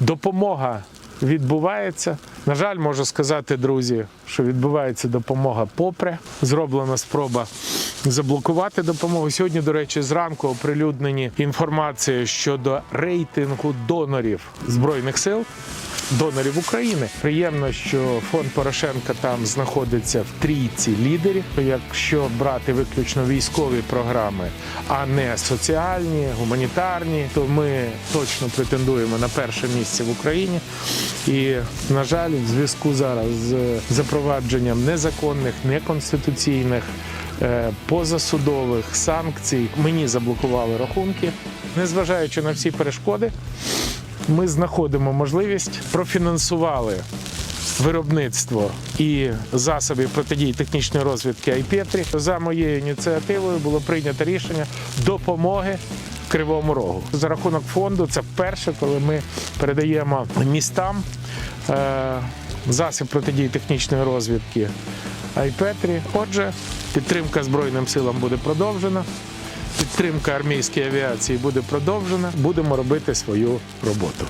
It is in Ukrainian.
Допомога відбувається. На жаль, можу сказати, друзі, що відбувається допомога попри. Зроблена спроба заблокувати допомогу. Сьогодні, до речі, зранку оприлюднені інформація щодо рейтингу донорів збройних сил. Донорів України приємно, що фонд Порошенка там знаходиться в трійці лідерів. Якщо брати виключно військові програми, а не соціальні, гуманітарні, то ми точно претендуємо на перше місце в Україні. І на жаль, в зв'язку зараз з запровадженням незаконних, неконституційних, е, позасудових санкцій мені заблокували рахунки, незважаючи на всі перешкоди ми знаходимо можливість профінансували виробництво і засобів протидії технічної розвідки Айпетрі. За моєю ініціативою було прийнято рішення допомоги. Кривому Рогу за рахунок фонду це вперше, коли ми передаємо містам е, засіб протидії технічної розвідки Айпетрі. Отже, підтримка Збройним силам буде продовжена. Підтримка армійської авіації буде продовжена. Будемо робити свою роботу.